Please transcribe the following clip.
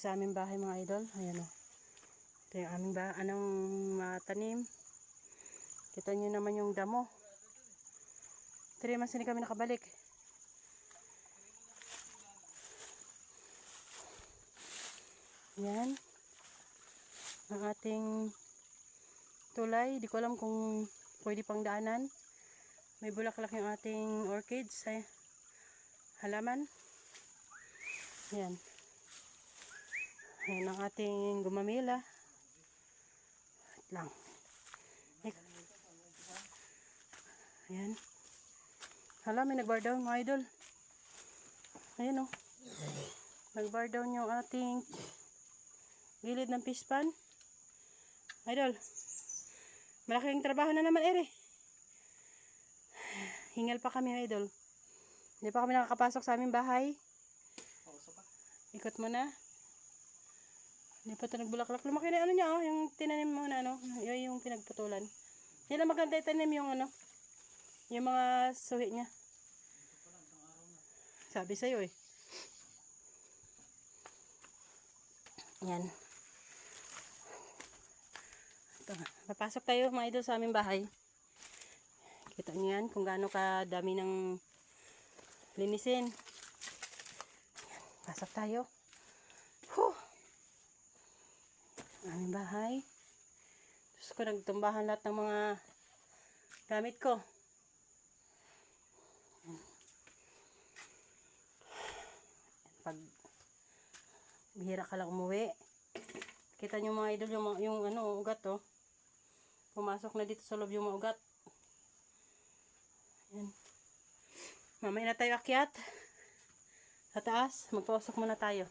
sa aming bahay mga idol. Ayan o. Ito yung aming ba anong matanim. Kita nyo naman yung damo. Three months na kami nakabalik. Yan. Ang ating tulay. Di ko alam kung pwede pang daanan. May bulaklak yung ating orchids. Ay, halaman. Yan. Ayan ang ating gumamila. Wait lang. Ayan. Hala, may nag-bar down mga idol. Ayan o. Nag-bar down yung ating gilid ng pispan. Idol. Malaking trabaho na naman, ere. Hingal pa kami, idol. Hindi pa kami nakakapasok sa aming bahay. Ikot mo na. Hindi pa ito nagbulaklak. Lumaki na ano niya, oh, yung tinanim mo na, ano, yun yung pinagputulan. Hindi lang maganda itanim yung, ano, yung mga suhi niya. Sabi sa'yo, eh. Yan. Ito, papasok tayo, mga idol, sa aming bahay. Kita niyo yan, kung gaano kadami ng linisin. Yan, pasok tayo. Bahay. Diyos ko, nagtumbahan lahat ng mga gamit ko. Pag bihira ka lang umuwi, kita nyo mga idol yung, yung ano, ugat oh. Pumasok na dito sa loob yung mga ugat. Yan. Mamaya na tayo akyat. Sa taas, magpapasok muna tayo.